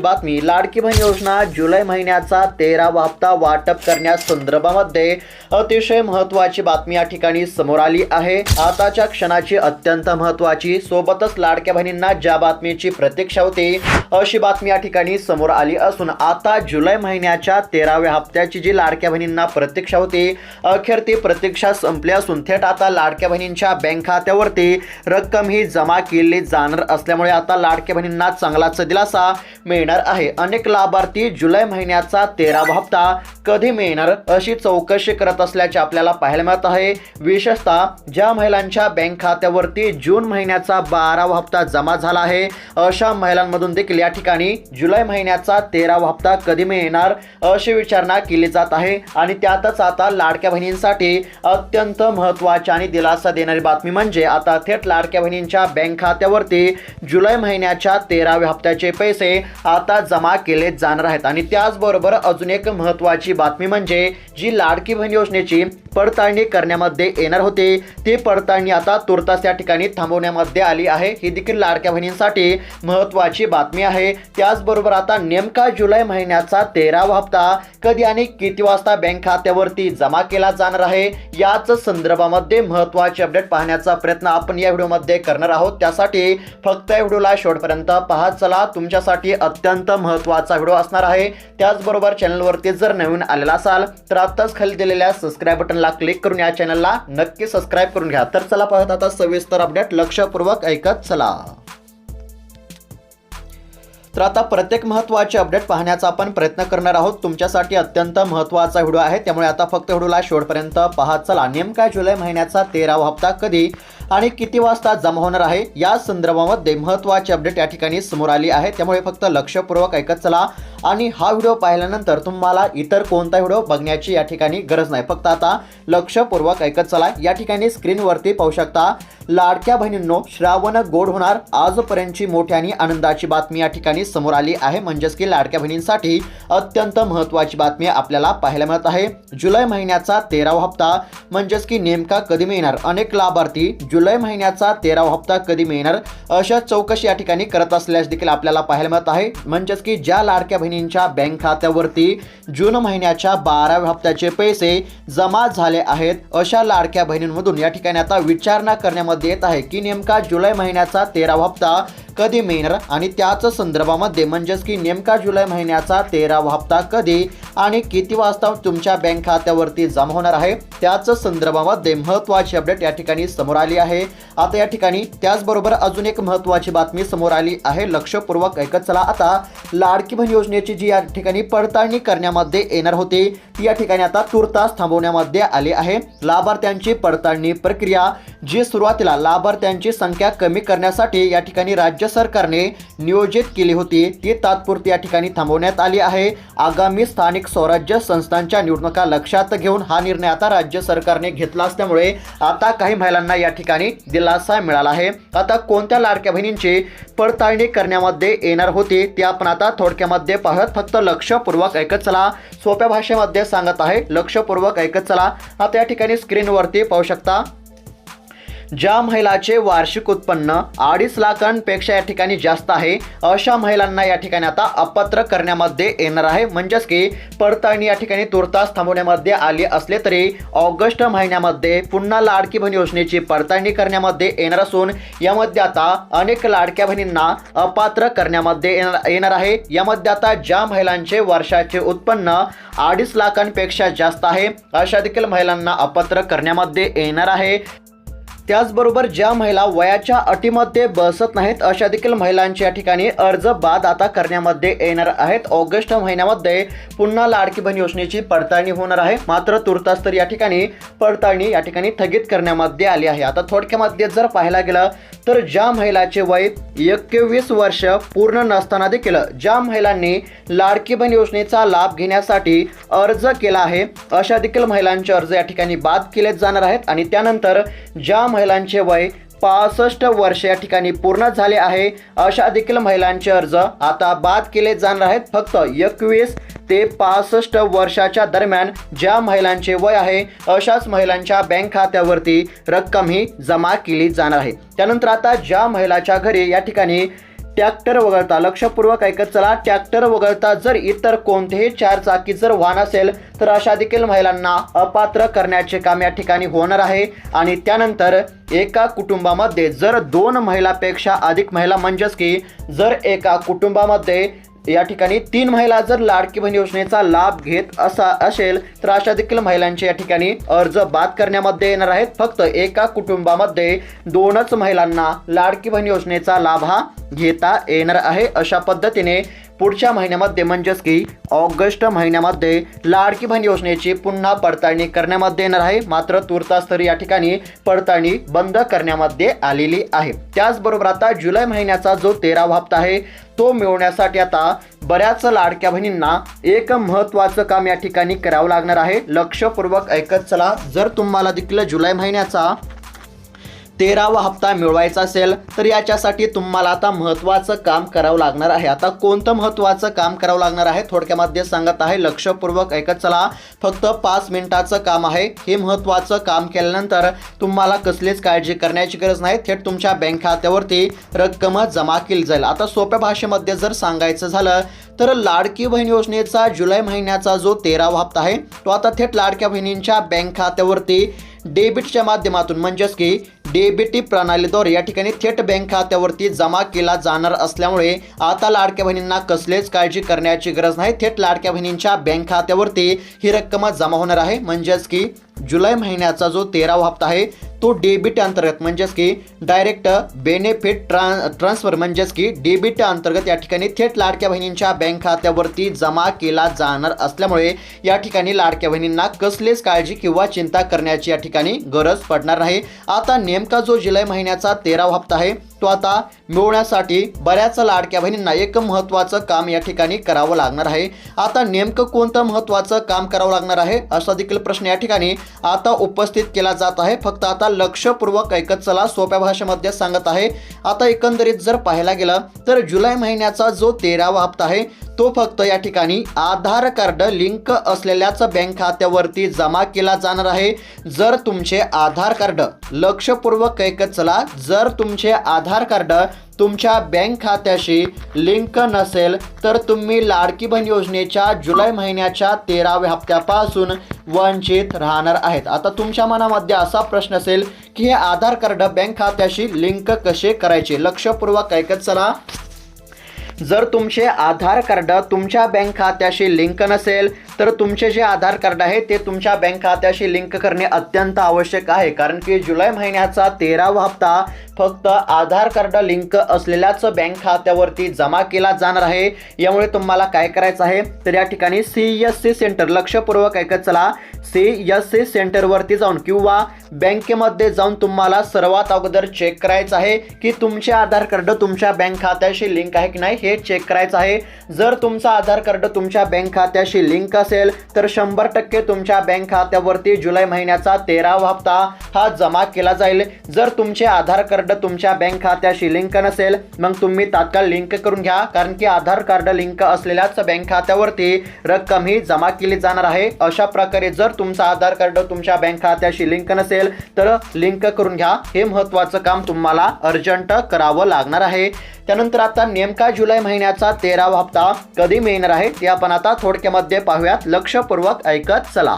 बातमी लाडकी बहीण योजना जुलै महिन्याचा तेरावा हप्ता वाटप करण्यास संदर्भामध्ये अतिशय महत्त्वाची बातमी या ठिकाणी समोर आली आहे. आताच्या क्षणाची अत्यंत महत्त्वाची सोबतच लाडक्या बहिणींना ज्या बातमीची प्रतीक्षा होती अशी बातमी या ठिकाणी समोर आली असून आता जुलै महिन्याच्या तेराव्या हप्त्याची जी लाडक्या बहिणींना प्रतीक्षा होती अखेर ती प्रतीक्षा संपली असून थेट आता लाडक्या बहिणींच्या बँक खात्यावरती रक्कम ही जमा केली जाणार असल्यामुळे आता लाडक्या बहिणींना चांगलाच दिलासा मिळणार आहे. अनेक लाभार्थी जुलै महिन्याचा तेरावा हप्ता कधी मिळणार अशी चौकशी करत असल्याचे आपल्याला पाहायला मिळत आहे. विशेषतः ज्या महिलांच्या बँक खात्यावरती जून महिन्याचा बारावा हप्ता जमा झाला आहे अशा महिलांमधून देखील या ठिकाणी जुलै महिन्याचा तेरावा हप्ता कधी मिळणार अशी विचारणा केली जात आहे. आणि त्यातच आता लाडक्या बहिणींसाठी अत्यंत महत्त्वाची आणि दिलासा देणारी बातमी म्हणजे आता थेट लाडक्या बहिणींच्या बँक खात्यावरती जुलै महिन्याच्या तेराव्या हप्त्याचे पैसे आता जमा केले जाणार आहेत. आणि त्याचबरोबर अजून एक महत्त्वाची बातमी म्हणजे जी लाडकी बहीण योजनेची पडताळणी करण्यामध्ये येणार होती ती पडताळणी आता तुर्तास या ठिकाणी थांबवण्यामध्ये आली आहे. ही देखील लाडक्या बहिणींसाठी महत्त्वाची बातमी आहे. त्याचबरोबर आता नेमका जुलै महिन्याचा तेरावा हप्ता कधी आणि किती वाजता बँक खात्यावरती जमा केला जाणार आहे याच संदर्भामध्ये महत्त्वाचे अपडेट पाहण्याचा प्रयत्न आपण या व्हिडिओमध्ये करणार आहोत. त्यासाठी फक्त या व्हिडिओला शेवटपर्यंत पाहत चला तुमच्यासाठी अत्यंत महत्त्वाचा व्हिडिओ असणार आहे. त्याचबरोबर चॅनलवरती जर नवीन आलेला असाल तर आत्ताच खाली दिलेल्या सबस्क्राईब बटनला क्लिक करून या चॅनलला नक्की सबस्क्राईब करून घ्या. तर चला पाहत आता सविस्तर अपडेट लक्षपूर्वक ऐकत चला. तर आता प्रत्येक महत्त्वाचे अपडेट पाहण्याचा आपण प्रयत्न करणार आहोत. तुमच्यासाठी अत्यंत महत्त्वाचा व्हिडिओ आहे. त्यामुळे आता फक्त व्हिडिओला शेवटपर्यंत पाहत चला. नेमका जुलै महिन्याचा तेरावा हप्ता कधी? आणि किती वाजता जमा होणार आहे? या संदर्भामध्ये महत्त्वाचे अपडेट या ठिकाणी समोर आली आहे. त्यामुळे फक्त लक्षपूर्वक ऐकत चला. आणि हा व्हिडिओ पाहिल्यानंतर तुम्हाला इतर कोणता व्हिडिओ बघण्याची या ठिकाणी गरज नाही. फक्त आता लक्षपूर्वक ऐकत चला. या ठिकाणी स्क्रीनवरती पाहू शकता लाडक्या बहिणींनो श्रावण गोड होणार. आजपर्यंतची मोठी आणि आनंदाची बातमी या ठिकाणी समोर आली आहे. म्हणजेच की लाडक्या बहिणींसाठी अत्यंत महत्त्वाची बातमी आपल्याला पाहायला मिळत आहे. जुलै महिन्याचा तेरावा हप्ता. म्हणजेच की नेमका कधी मिळणार? अनेक लाभार्थी जुलै महिन्याचा तेरावा हप्ता कधी मिळणार? अशा चौकशी या ठिकाणी करत असल्यास देखील आपल्याला पाहायला मिळत आहे. म्हणजेच की ज्या लाडक्या बहिणींच्या बँक खात्यावरती जून महिन्याच्या बाराव्या हप्त्याचे पैसे जमा झाले आहेत अशा लाडक्या बहिणींमधून या ठिकाणी आता विचारणा करण्यामध्ये येत आहे की नेमका जुलै महिन्याचा तेरावा हप्ता कधी मिळणार आणि त्याच संदर्भामध्ये म्हणजेच की नेमका जुलै महिन्याचा तेरावा हप्ता कधी आणि किती वाजता तुमच्या बँक खात्यावरती जमा होणार आहे त्याच संदर्भामध्ये महत्त्वाची अपडेट या ठिकाणी समोर आली आहे. आता या ठिकाणी त्याचबरोबर अजून एक महत्त्वाची बातमी समोर आली आहे. लक्षपूर्वक ऐकत चला आता. लाडकी बहीण योजनेची जी या ठिकाणी पडताळणी करण्यामध्ये येणार होती ती या ठिकाणी आता तुर्तास थांबवण्यामध्ये आली आहे. लाभार्थ्यांची पडताळणी प्रक्रिया जी सुरुवातीला लाभार्थ्यांची संख्या कमी करण्यासाठी या ठिकाणी राज्य सरकारने नियोजित केली होती. ती तात्पुरती या ठिकाणी थांबवण्यात आली आहे. आगामी स्थानिक स्वराज्य संस्थांच्या निवडणुका लक्षात घेऊन हा निर्णय आता राज्य सरकारने घेतला असल्यामुळे आता काही महिलांना या ठिकाणी दिलासा मिळाला आहे. आता कोणत्या लाडक्या बहिणींची पडताळणी करण्यामध्ये येणार होती ते आपण आता थोडक्यामध्ये पाहत फक्त लक्षपूर्वक ऐकत चला. सोप्या भाषेमध्ये सांगत आहे लक्षपूर्वक ऐकत चला. आता या ठिकाणी स्क्रीनवरती पाहू शकता. ज्या महिलाचे वार्षिक उत्पन्न अडीच लाखांपेक्षा या ठिकाणी जास्त आहे अशा महिलांना या ठिकाणी आता अपात्र करण्यामध्ये येणार आहे. म्हणजेच की पडताळणी या ठिकाणी तुर्तास थांबवण्यामध्ये आली असले तरी ऑगस्ट महिन्यामध्ये पुन्हा लाडकी बहीण योजनेची पडताळणी करण्यामध्ये येणार असून यामध्ये आता अनेक लाडक्या बहिणींना अपात्र करण्यामध्ये येणार येणार आहे. यामध्ये आता ज्या महिलांचे वर्षाचे उत्पन्न अडीच लाखांपेक्षा जास्त आहे अशा देखील महिलांना अपात्र करण्यामध्ये येणार आहे. त्याचबरोबर ज्या महिला वयाच्या अटीमध्ये बसत नाहीत अशा देखील महिलांच्या ठिकाणी अर्ज बाद आता करण्यामध्ये येणार आहेत. ऑगस्ट महिन्यामध्ये पुन्हा लाडकी बहीण योजनेची पडताळणी होणार आहे. मात्र तुर्तास तर या ठिकाणी पडताळणी या ठिकाणी स्थगित करण्यामध्ये आली आहे. आता थोडक्यामध्ये जर पाहायला गेलं तर ज्या महिलाचे वय एकवीस वर्ष पूर्ण नसताना देखील ज्या महिलांनी लाडकी बहीण योजनेचा लाभ घेण्यासाठी अर्ज केला आहे अशा देखील महिलांचे अर्ज या ठिकाणी बाद केले जाणार आहेत. आणि त्यानंतर ज्या महिलांचे वय पासष्ट वर्ष या ठिकाणी पूर्ण झाले आहे. अशा देखील महिलांचे अर्ज आता बाद केले जाणार आहेत. फक्त एकवीस ते पासष्ट वर्षाच्या दरम्यान ज्या महिलांचे वय आहे अशाच महिलांच्या बँक खात्यावरती रक्कम ही जमा केली जाणार आहे. त्यानंतर आता ज्या महिलाच्या घरी या ठिकाणी ट्रॅक्टर वगळता. लक्षपूर्वक ऐकत चला. ट्रॅक्टर वगळता जर इतर कोणतेही चार चाकी जर वाहन असेल तर अशा देखील महिलांना अपात्र करण्याचे काम या ठिकाणी होणार आहे. आणि त्यानंतर एका कुटुंबामध्ये जर दोन महिलापेक्षा अधिक महिला म्हणजेच की जर एका कुटुंबामध्ये या ठिकाणी तीन महिला जर लाडकी बहीण योजनेचा लाभ घेत असा असेल तर अशा देखील महिलांचे या ठिकाणी अर्ज बाद करण्यामध्ये येणार आहेत. फक्त एका कुटुंबामध्ये दोनच महिलांना लाडकी बहीण योजनेचा लाभ हा घेता येणार आहे. अशा पद्धतीने पुढच्या महिन्यामध्ये म्हणजेच की ऑगस्ट महिन्यामध्ये लाडकी बहीण योजनेची पुन्हा पडताळणी करण्यामध्ये येणार आहे. मात्र तुर्तास तरी या ठिकाणी पडताळणी बंद करण्यामध्ये आलेली आहे. त्याचबरोबर आता जुलै महिन्याचा जो तेरावा हप्ता आहे तो मिळवण्यासाठी आता बऱ्याच लाडक्या बहिणींना एक महत्त्वाचं काम या ठिकाणी करावं लागणार आहे. लक्षपूर्वक ऐकत चला. जर तुम्हाला देखील जुलै महिन्याचा तेरावा हप्ता मिळवायचा असेल तर याच्यासाठी तुम्हाला आता महत्त्वाचं काम करावं लागणार आहे. आता कोणतं महत्त्वाचं काम करावं लागणार आहे? थोडक्यामध्ये सांगत आहे लक्षपूर्वक ऐकत चला. फक्त पाच मिनिटाचं काम आहे. हे महत्त्वाचं काम केल्यानंतर तुम्हाला कसलीच काळजी करण्याची गरज नाही. थेट तुमच्या बँक खात्यावरती रक्कम जमा केली जाईल. आता सोप्या भाषेमध्ये जर सांगायचं झालं तर लाडकी बहीण योजनेचा जुलै महिन्याचा जो तेरावा हप्ता आहे तो आता थेट लाडक्या बहिणींच्या बँक खात्यावरती डेबिटच्या माध्यमातून म्हणजेच की डेबिटी प्रणालीद्वारे या ठिकाणी थेट बँक खात्यावरती जमा केला जाणार असल्यामुळे आता लाडक्या बहिणींना कसलेच काळजी करण्याची गरज नाही. थेट लाडक्या बहिणींच्या बँक खात्यावरती ही रक्कम जमा होणार आहे. म्हणजेच की जुलै महिन्याचा जो तेरावा हप्ता आहे तो डेबिट अंतर्गत म्हणजेच की डायरेक्ट बेनिफिट ट्रान ट्रान्सफर म्हणजेच की डेबिट अंतर्गत या ठिकाणी थेट लाडक्या बहिणींच्या बँक खात्यावरती जमा केला जाणार असल्यामुळे या ठिकाणी लाडक्या बहिणींना कसलीच काळजी किंवा चिंता करण्याची या ठिकाणी गरज पडणार नाही. आता नेमका जो जुलै महिन्याचा तेरावा हप्ता आहे तो आता मिळवण्यासाठी बऱ्याच लाडक्या बहिणींना एक महत्त्वाचं काम या ठिकाणी करावं लागणार आहे. आता नेमकं कोणतं महत्त्वाचं काम करावं लागणार आहे असा देखील प्रश्न या ठिकाणी आता उपस्थित केला जात आहे. फक्त आता लक्षपूर्वक ऐकत चला सोप्या भाषेमध्ये सांगत आहे. आता एकंदरीत जर पाहायला गेलं तर जुलै महिन्याचा जो तेरावा हप्ता आहे तो फक्त या ठिकाणी आधार कार्ड लिंक असलेल्याच बँक खात्यावरती जमा केला जाणार आहे. जर तुमचे आधार कार्ड लक्षपूर्वक ऐकत चला जर तुमचे आधार कार्ड तुमच्या बँक खात्याशी लिंक नसेल तर तुम्ही लाडकी बहीण योजनेच्या जुलै महिन्याच्या तेराव्या हप्त्यापासून वंचित राहणार आहेत. आता तुमच्या मनामध्ये असा प्रश्न असेल की हे आधार कार्ड बँक खात्याशी लिंक कसे करायचे? लक्षपूर्वक ऐकत चला. जर तुमचे आधार कार्ड तुमच्या बँक खात्याशी लिंक नसेल तर तुमचे जे आधार कार्ड आहे ते तुमच्या बँक खात्याशी लिंक करणे अत्यंत आवश्यक आहे. कारण की जुलै महिन्याचा तेरावा हप्ता फक्त आधार कार्ड लिंक असलेल्याच बँक खात्यावरती जमा केला जाणार आहे. यामुळे तुम्हाला काय करायचं आहे? तर या ठिकाणी सी एस सी सेंटर लक्षपूर्वक ऐकत चला. सी एस सी सेंटरवरती जाऊन किंवा बँकेमध्ये जाऊन तुम्हाला सर्वात अगोदर चेक करायचं आहे की तुमचे आधार कार्ड तुमच्या बँक खात्याशी लिंक आहे की नाही हे चेक करायचं आहे. जर तुमचा आधार कार्ड तुमच्या बँक खात्याशी लिंक असेल तर शंभर टक्के तुमच्या बँक खात्यावरती जुलै महिन्याचा तेरावा हप्ता हा जमा केला जाईल. जर तुमचे आधार कार्ड तुमच्या बँक खात्याशी लिंक नसेल मग तुम्ही तात्काळ लिंक करून घ्या कारण की आधार कार्ड लिंक असलेल्याच बँक खात्यावरती रक्कम ही जमा केली जाणार आहे. अशा प्रकारे जर तुमचा आधार कार्ड तुमच्या बँक खात्याशी लिंक नसेल तर लिंक करून घ्या. हे महत्त्वाचं काम तुम्हाला अर्जंट करावं लागणार आहे. त्यानंतर आता नेमका जुलै महिन्याचा तेरावा हप्ता कधी मिळणार आहे ते आपण आता थोडक्यामध्ये पाहूयात. लक्षपूर्वक ऐकत चला.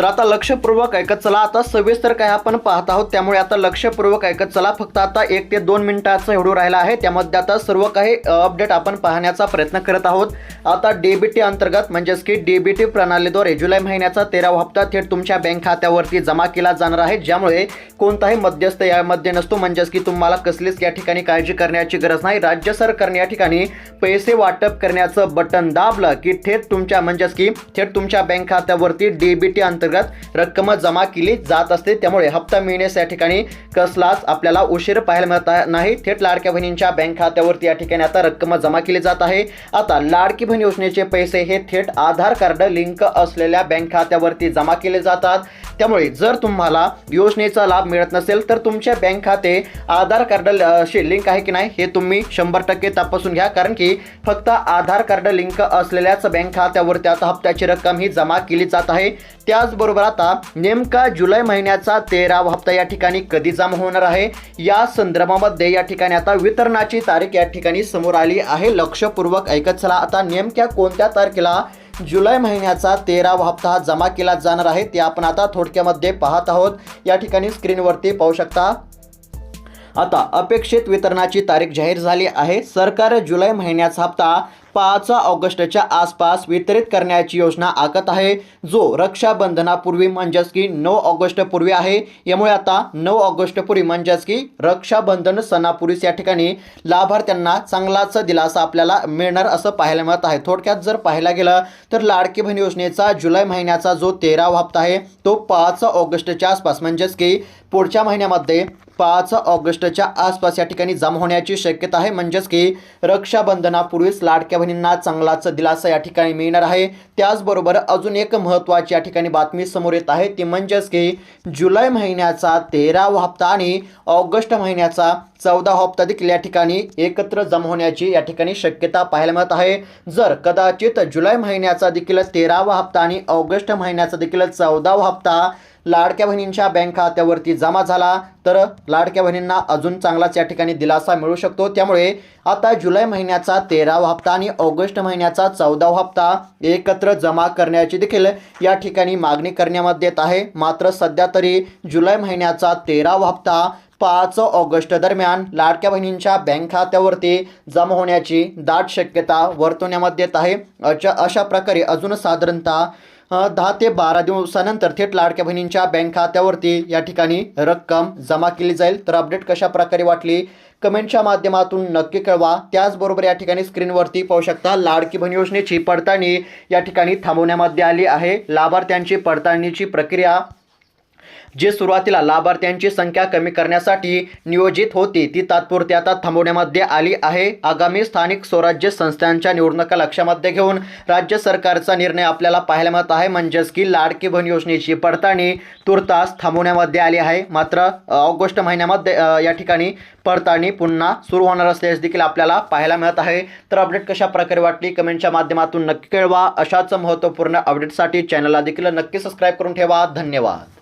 तर आता लक्षपूर्वक ऐकत चला. आता सविस्तर काय आपण पाहत आहोत. त्यामुळे आता लक्षपूर्वक ऐकत चला. फक्त आता एक ते दोन मिनिटाचा एवढं राहिला आहे. त्यामध्ये आता सर्व काही अपडेट आपण पाहण्याचा प्रयत्न करत आहोत. आता डीबीटी अंतर्गत म्हणजेच की डीबीटी प्रणालीद्वारे जुलै महिन्याचा तेरावा हप्ता थेट तुमच्या बँक खात्यावरती जमा केला जाणार आहे. ज्यामुळे कोणताही मध्यस्थ यामध्ये नसतो. म्हणजेच की तुम्हाला कसलीच या ठिकाणी काळजी करण्याची गरज नाही. राज्य सरकारने या ठिकाणी पैसे वाटप करण्याचं बटन दाबलं की थेट तुमच्या म्हणजेच की थेट तुमच्या बँक खात्यावरती डीबीटी अंतर्गत रक्कम जमा केली जात असते. त्यामुळे हप्ता मिळण्यास या ठिकाणी कसलाच आपल्याला उशीर पाहायला मिळत नाही. थेट लाडक्या बहिणींच्या बँक खात्यावरती या ठिकाणी आता रक्कम जमा केली जात आहे. आता लाडकी बहीण योजनेचे पैसे हे थेट आधार कार्ड लिंक असलेल्या बँक खात्यावरती जमा केले जातात. त्यामुळे जर तुम्हाला योजनेचा लाभ मिळत नसेल तर तुमचे बँक खाते आधार कार्ड शी लिंक आहे की नाही हे तुम्ही शंभर टक्के तपासून घ्या. कारण की फक्त आधार कार्ड लिंक असलेल्याच बँक खात्यावरती आता हप्त्याची रक्कम ही जमा केली जात आहे. त्याच त्याचबरोबर आता नेमका जुलै महिन्याचा तेरावा हप्ता या ठिकाणी कधी जमा होणार आहे? या संदर्भामध्ये या ठिकाणी आता वितरणाची तारीख या ठिकाणी समोर आली आहे. लक्षपूर्वक ऐकत चला. आता नेमक्या कोणत्या तारखेला जुलै महिन्याचा तेरावा हप्ता हा जमा केला जाणार आहे ते आपण आता थोडक्यामध्ये पाहत आहोत. या ठिकाणी स्क्रीनवरती पाहू शकता. आता अपेक्षित वितरणाची तारीख जाहीर झाली आहे. सरकार जुलै महिन्याचा हप्ता पाच ऑगस्टच्या आसपास वितरित करण्याची योजना आखत आहे. जो रक्षाबंधनापूर्वी म्हणजेच की नऊ ऑगस्टपूर्वी आहे. यामुळे आता नऊ ऑगस्ट पूर्वी म्हणजेच की रक्षाबंधन सणापूर्वीच या ठिकाणी लाभार्थ्यांना चांगलाच दिलासा आपल्याला मिळणार असं पाहायला मिळत आहे. थोडक्यात जर पाहायला गेलं तर लाडकी बहीण योजनेचा जुलै महिन्याचा जो तेरावा हप्ता आहे तो पाच ऑगस्टच्या आसपास म्हणजेच की पुढच्या महिन्यामध्ये पाच ऑगस्टच्या आसपास या ठिकाणी जमा होण्याची शक्यता आहे. म्हणजेच की रक्षाबंधनापूर्वीच लाडक्या बहिणींना चांगलाच दिलासा या ठिकाणी मिळणार आहे. त्याचबरोबर अजून एक महत्त्वाची या ठिकाणी बातमी समोर येत आहे. ती म्हणजेच की जुलै महिन्याचा तेरावा हप्ता आणि ऑगस्ट महिन्याचा चौदा हप्ता देखील या ठिकाणी एकत्र जमा होण्याची या ठिकाणी शक्यता पाहायला मिळत आहे. जर कदाचित जुलै महिन्याचा देखील तेरावा हप्ता आणि ऑगस्ट महिन्याचा देखील चौदावा हप्ता लाडक्या बहिणींच्या बँक खात्यावरती जमा झाला तर लाडक्या बहिणींना अजून चांगलाच या ठिकाणी दिलासा मिळू शकतो. त्यामुळे आता जुलै महिन्याचा तेरावा हप्ता आणि ऑगस्ट महिन्याचा चौदावा हप्ता एकत्र जमा करण्याची देखील या ठिकाणी मागणी करण्यामध्ये येत आहे. मात्र सध्या तरी जुलै महिन्याचा तेरावा हप्ता पाच ऑगस्ट दरम्यान लाडक्या बहिणींच्या बँक खात्यावरती जमा होण्याची दाट शक्यता वर्तवण्यामध्ये येत आहे. अशा अशा प्रकारे अजून साधारणतः दहा ते बारा दिवसानंतर थेट लाडक्या बहिणींच्या बँक खात्यावरती या ठिकाणी रक्कम जमा केली जाईल. तर अपडेट कशा प्रकारे वाटली? कमेंटच्या माध्यमातून नक्की कळवा. त्याचबरोबर या ठिकाणी स्क्रीनवरती पाहू शकता लाडकी बहीण योजनेची पडताळणी या ठिकाणी थांबवण्यामध्ये आली आहे. लाभार्थ्यांची पडताळणीची प्रक्रिया जे सुरुवातीला लाभार्थ्यांची संख्या कमी करण्यासाठी नियोजित होती ती तात्पुरती आता थांबवण्यामध्ये आली आहे. आगामी स्थानिक स्वराज्य संस्थांच्या निवडणुका लक्षामध्ये घेऊन राज्य सरकारचा निर्णय आपल्याला पाहायला मिळत आहे. म्हणजेच की लाडकी बहीण योजनेची पडताळणी तुर्तास थांबवण्यामध्ये आली आहे. मात्र ऑगस्ट महिन्यामध्ये या ठिकाणी पडताळणी पुन्हा सुरू होणार असल्यास देखील आपल्याला पाहायला मिळत आहे. तर अपडेट कशा प्रकारे वाटली? कमेंटच्या माध्यमातून नक्की कळवा. अशाच महत्त्वपूर्ण अपडेटसाठी चॅनलला देखील नक्की सबस्क्राईब करून ठेवा. धन्यवाद.